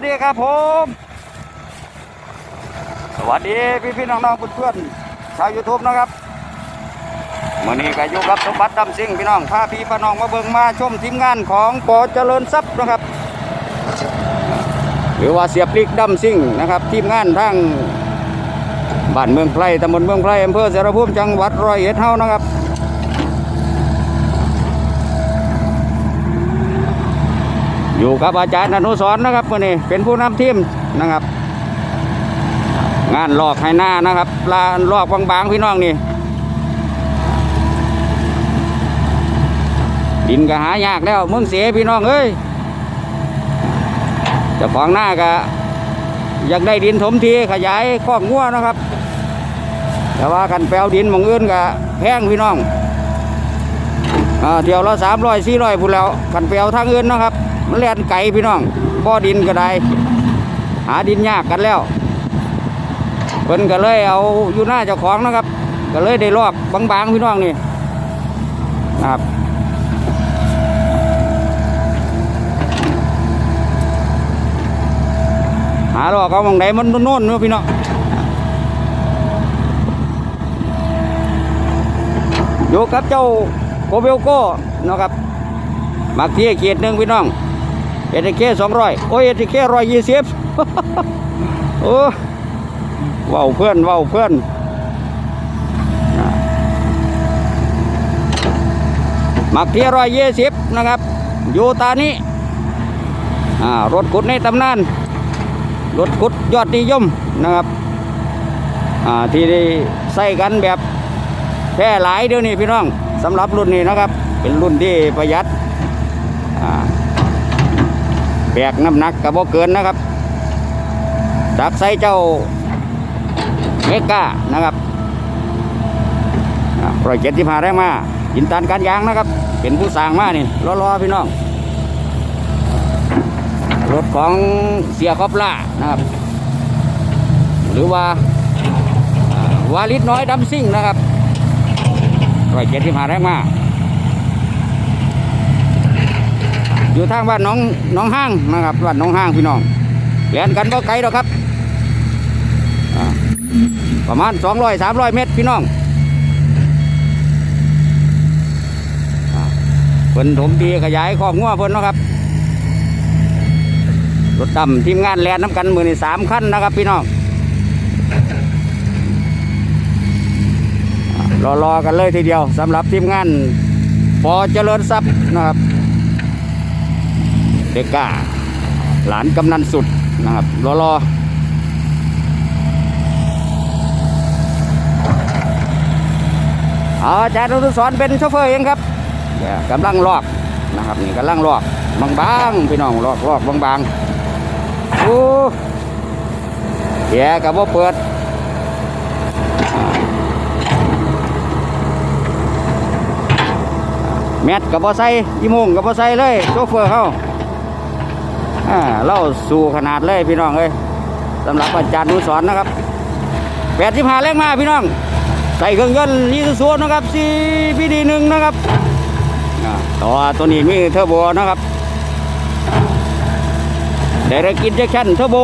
วัสดีครับผม สวัสดีพี่พี่ๆน้องๆเพื่อนๆชาวยูทูบนะครับมื่อนี้ก็อยู่กับสมบัติดำซิ่งพี่น้องพาพี่พาน้องมาเบิ่งมาชมทีมงานของปอเจริญทรัพย์นะครับ หรือว่าเสียปลิกดำซิ่งนะครับ ทีมงานทางบ้านเมืองไพรตำบลเมืองไพรอำเภอเสรภูมิจังหวัดร้อยเอ็ดเฮานะครับ อยู่กับอาจารย์อนุสรนะครับมื่อนี้เป็นผู้นำทีมนะครับ งานลอกให้หน้านะครับลาลอกบางๆพี่น้องนี่ ดินก็หายากแล้วมืองเสียพี่น้องเอ้ยจะฟองหน้าก็อยากได้ดินถมทีขยายคอกงัวนะครับ แต่ว่ากันแปลวดินมองอื่นก็แพงพี่น้องอ่าเที่ยวละสามร้อยสี่ร้อยพูดแล้วกันแปลวทางอื่นนะครับ มันแล่นไก่พี่น้องบ่อดินก็ได้ หาดินยากกันแล้วเพิ่นก็เลยเอาอยู่หน้าเจ้าของนะครับ ก็เลยได้ลอกบางๆพี่น้องนี่ครับหาลอกเอามองไหนมันโน่นๆเนาะพี่น้องอยู่กับเจ้าโคเบลโก้นะครับมักเที่ยเกียรติหนึ่งพี่น้อง เอทีเคสองร้อยโอ้ยเอทีเคร้อยยี่สิบโอ้ว้าเพื่อนว้าเพื่อนอ่ามักเที่ร้อยยี่สิบนะครับอยู่ตานี้รถขุดในตำนานรถขุดยอดนิยมนะครับที่ได้ใส่กันแบบแพร่หลายเดี๋ยวนี้พี่น้องสำหรับรุ่นนี้นะครับ เป็นรุ่นที่ประหยัด บกน้ำหนักกับบ่เกินนะครับจากใส่เจ้าเมก้านะครับร้อยเจ็ดที่พาได้มายินตานการยางนะครับ เป็นผู้สร้างมานี่รอๆพี่น้อง รถของเสียคอปล่านะครับ หรือว่าวาลิดน้อยดำซิ่งนะครับร้อยเจ็ดที่พาได้มา อยู่ทางบ้านน้องน้องห้างนะครับบ้านน้องห้างพี่น้องเลียนกันบ่ไกลหรอกครับประมาณ200 300เมตรพี่น้องเพิ่นถมดีขยายคอกงัวเพิ่นนะครับรถดำทีมงานแลนน้ำกันมือนสามขั้นนะครับ พี่น้องอ่ารอๆกันเลยทีเดียวสำหรับทีมงานปอเจริญทรัพย์นะครับ ด็กก้า หลานกำนันสุดนะครับรอๆอาอาจารย์อนุสรณ์เป็นโชเฟอร์เองครับเนี่ยกำลังลอกนะครับนี่กำลังลอกบางๆพี่น้องลอกลอกบางๆโอ้แกกับว่าเปิดแมทกับว่าใส่ยีโมงกับว่าใส่เลยโชเฟอร์เข้า เล่าสู่ขนาดเลยพี่น้องเอ้ยสำหรับอาจารย์นุสรณ์นะครับแปดสิบห้าแรงมาพี่น้อง ใส่เครื่องยนต์ยีซูซูนะครับ CPD หนึ่งนะครับต่อตัวนี้มีเทอร์โบนะครับเดรกินเจคชั่นเทอร์โบ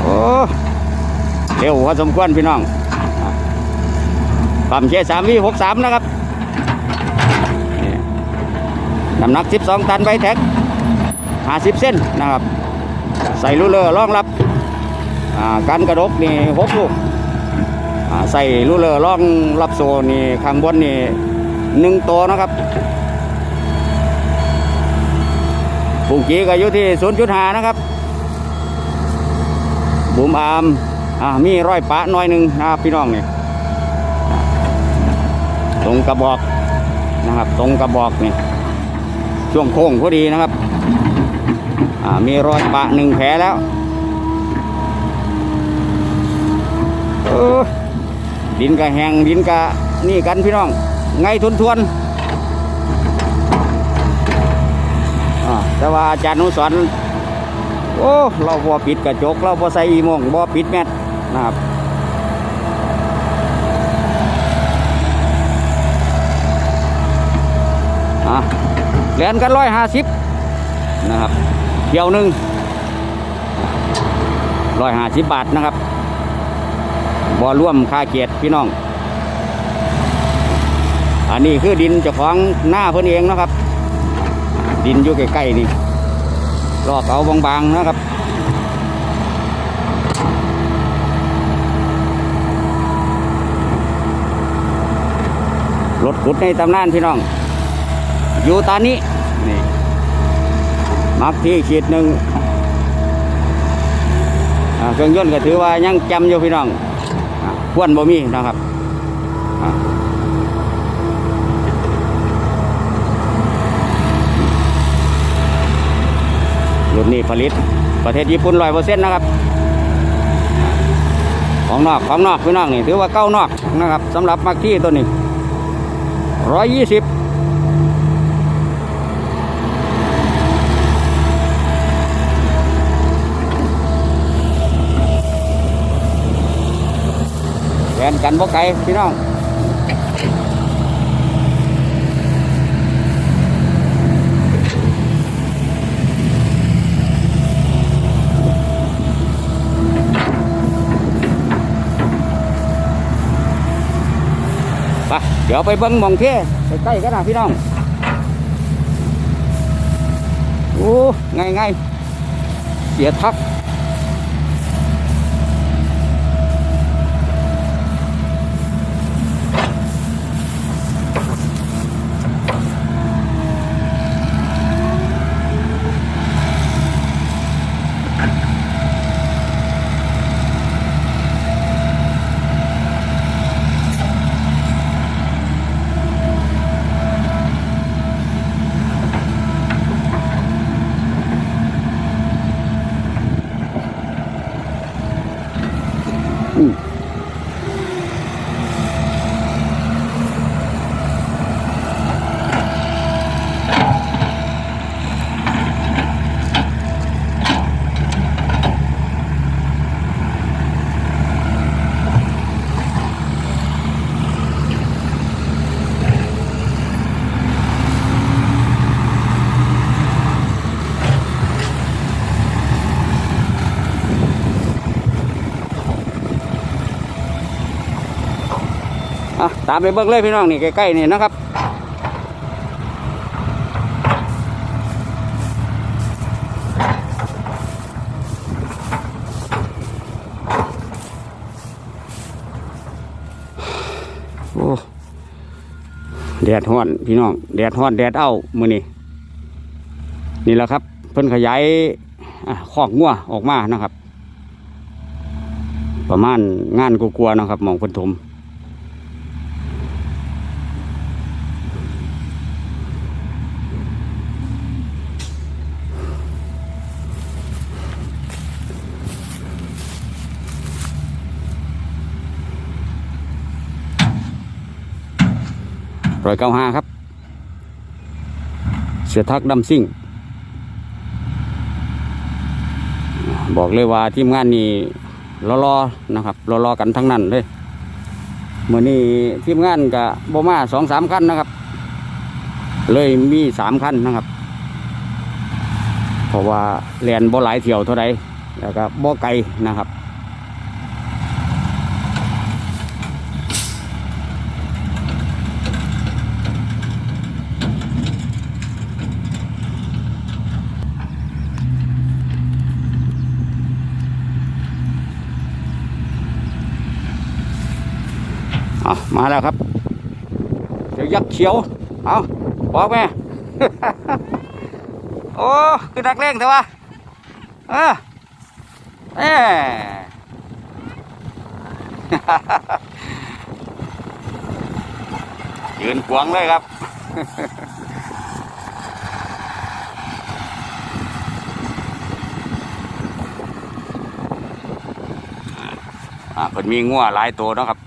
โอ้เร็วพอสมควรพี่น้อง ปั๊มเชสามวีหกสามนะครับน้ำหนัก12ตันใบแท็ก50เส้นนะครับ ใส่รูเลอร์รองรับการกระดกนี่หกลูกใส่รูเลอร์รองรับโซนี่ข้างบนนี่หนึ่งตัวนะครับปุ่งกีก็อยู่ที่ศูนย์จุดหานะครับ บุมอามอ่ามีร้อยปะหน้อยหนึ่งนะครับพี่น้องเนี่ย ตรงกระบอกนะครับ ตรงกระบอกนี่ช่วงโค้งพอดีนะครับมีรอยปะหนึ่งแผลแล้วดินกะแหงดินกะนี่กันพี่น้อง ไงทุนทวนๆอ่าแต่ว่าอาจารย์อนุสรณ์โอ้ เราบ่ปิดกระจก เราบ่ใส่อีโมงบ่ปิดแมทนะครับ อะแลนกันร้อยห้าสิบนะครับเที่ยวหนึ่งร้อยห้าสิบบาทนะครับบ่ร่วมค่าเกียรติพี่น้อง อันนี้คือดินเจ้าของหน้าเพิ่อนเองนะครับ ดินอยู่ใกล้ๆนี่ลอกเอาบางๆนะครับรถขุดในตำนานพี่น้อง อยู่ตอนนี้นี่มักที่ขีดหนึ่งเครื่องยนต์ก็ถือว่ายังจำอยู่พี่น้องอ่าควรบ่มีนะครับรุ่นนี้ผลิตประเทศญี่ปุ่นร้อยเปอร์เซ็นต์นะครับ ของนอกของนอกพี่น้องนี่ถือว่าเก้านอกนะครับสำหรับมักที่ตัวนี้ร้อยยี่สิบ แวนกันบ่ไกลพี่น้องไปเดี๋ยวไปเบิ้งหมองเท่ใกล้ๆกันนะพี่น้องโอ้ง่ายง่ายๆเสียทัก อะตามไปเบิ้งเลยพี่น้องนี่ใกล้ๆนี่นะครับโอ้แดดฮ้อนพี่น้องแดดฮ้อนแดดเอ้ามือนี่นี่แหละครับ เพิ่นขยายอะคอกงัวออกมานะครับ ประมาณงานกลัวๆนะครับมองเพิ่นถม ร้อยเก้าห้าครับ เสียทักดำซิ่ง บอกเลยว่าทีมงานนี้รอๆนะครับรอๆกันทั้งนั้นเลยเมื่อนี้ทีมงานกับบมาสองสามคันนะครับ เลยมีสามคันนะครับ เพราะว่าแลนบ่หลายเที่ยวเท่าไรแล้วก็บ่ไกลนะครับ มาแล้วครับเดี๋ยวยักษ์เขียว เอาบอกแม่ โอ้คือนักเลงแต่ว่าเออเอยืนขวางเลยครับอ่าเพิ่นมีงัวหลายตัวเนาะครับ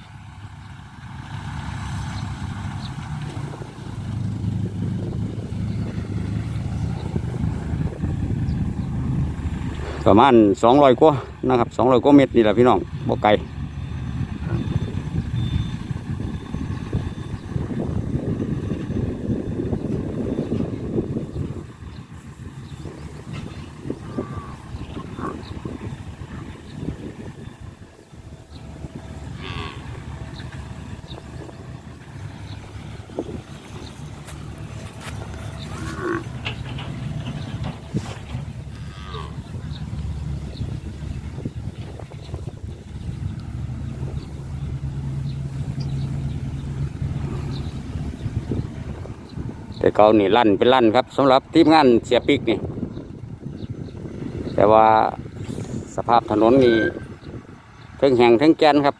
ประมาณสองร้อยกว่านะครับสองร้อยกว่าเมตรนี่แหละพี่น้องบ่ไก แต่เก่านี่ลั่นเป็นลั่นครับสำหรับทีมงานเสียปิกนี่แต่ว่าสภาพถนนนี่ทั้งแห่งทั้งแกนครับ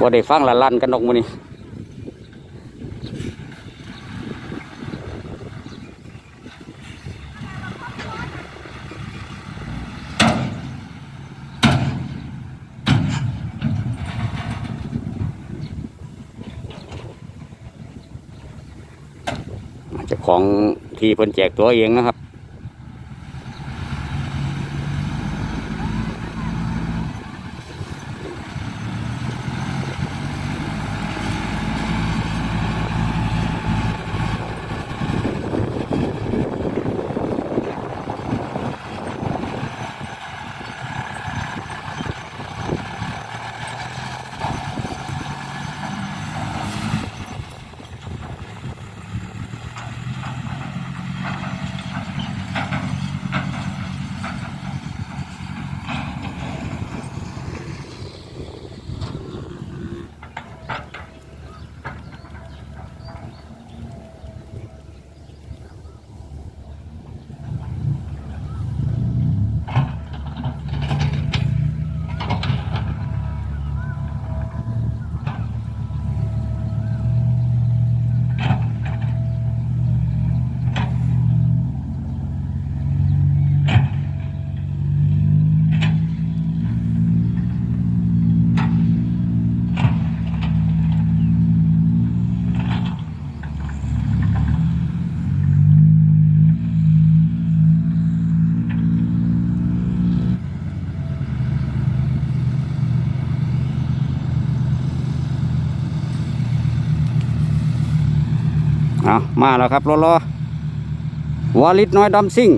ว่าได้ฟังละลั่นกันออกมานี่ จะของที่เพิ่นแจกตัวเองนะครับ มาแล้วครับรอรอวอลิตน้อยดำซิ่ง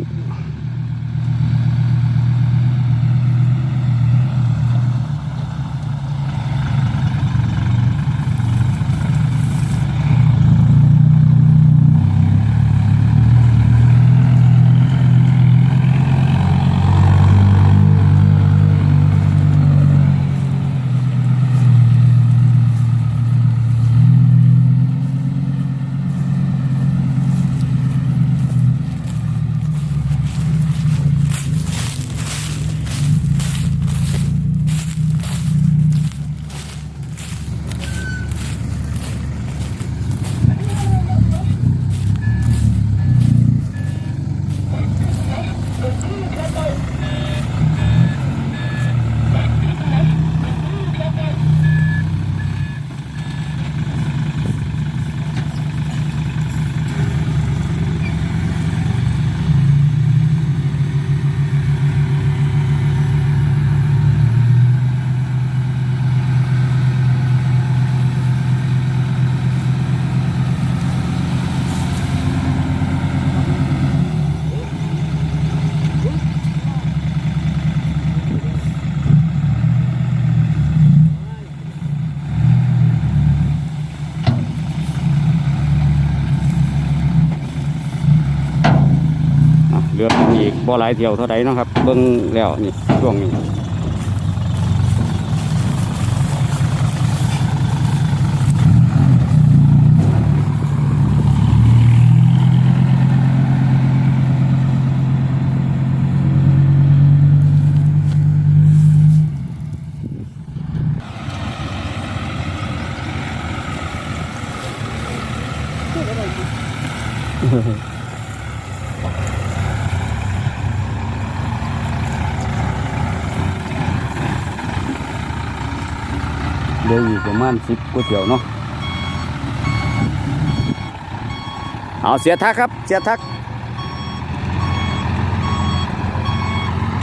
บ่หลายเที่ยวเท่าใดเนาะครับเบิ่งแล้วนี่ช่วงนี้เามาณสิบก๋วยเตี๋ยวเนาะเอาเสียทักครับ เสียทัก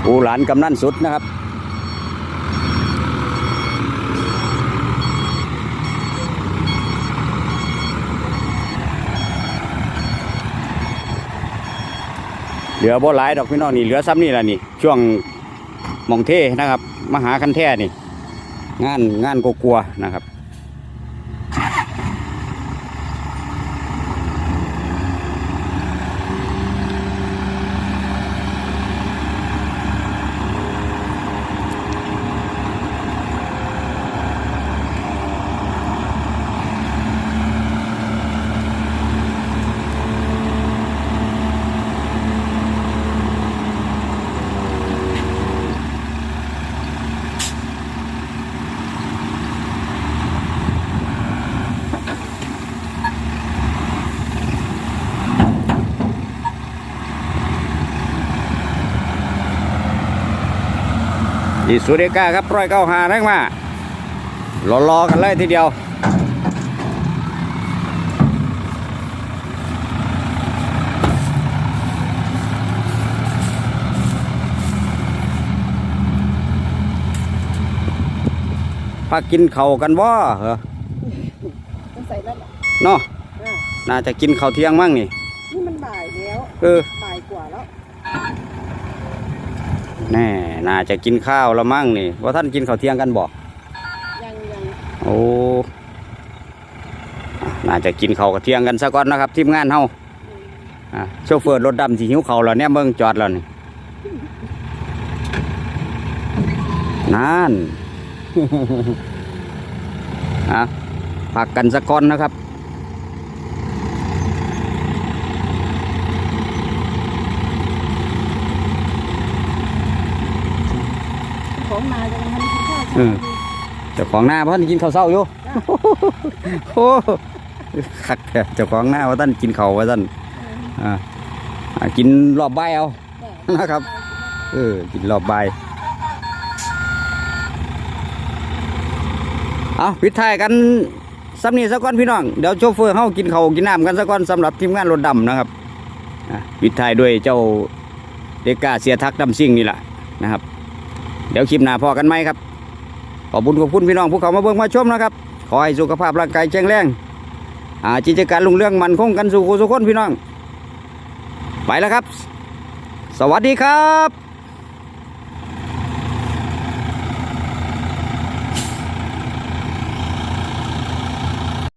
อูหลานกำนันสุดนะครับเหลือบ่หลายดอกพี่น้องนี่เหลือซ้ำนี่แหละนี่ ช่วงมองเทนะครับ มหาคันแท่นี่ งานงานกลัวๆนะครับ อีสุเดก้าครับร้อยเก้าหาแรงมารอรอๆกันเลยทีเดียวพักกินเขาวกันบ่เหรอต้องใส่แล้วเหรอเนาะอ่าน่าจะกินข้าวเที่ยงมั่งนี่ นี่มันบ่ายแล้ว เออ บ่ายกว่าแล้ว แน่น่าจะกินข้าวแล้วมั่งนี่ว่าท่านกินข้าวเที่ยงกันบ่ยังยังโอ้อะน่าจะกินข้าวกับเที่ยงกันซะก่อนนะครับทีมงานเฮาอะโชเฟอร์รถดำที่หิวข้าวแล้วเนี่ยเบิ่งจอดแล้วนี่นั่นอะพักกันซะก่อนนะครับ ของนายจะมาทำกินข้าวอืมเจ้าของหน้าเพราะท่านกินข้าวเช้าอยู่โอ้คักแท้เจ้าของหน้าว่าท่านกินข้าวว่าท่านอ่าอ่ากินรอบบ่ายเอานะครับ เออ กินรอบบ่ายเอาปิดท้ายกันสำนีสักก้อนพี่น้อง เดี๋ยวโชเฟอร์เฮากินข้าวกินน้ำกันสักก้อนสำหรับทีมงานรถดำนะครับอะปิดท้ายด้วยเจ้าเด็กกาเสียทักดำซิ่งนี่แหละนะครับ เดี๋ยวคลิปหน้าพอกันไหมครับ ขอบุญขอบคุณพี่น้องผู้เขามาเบิ่งมาชมนะครับ ขอให้สุขภาพร่างกายแข็งแรงอาจิตการลุงเรื่องมันคงกันสู่คู่สุขคนพี่น้อง ไปแล้วครับ สวัสดีครับ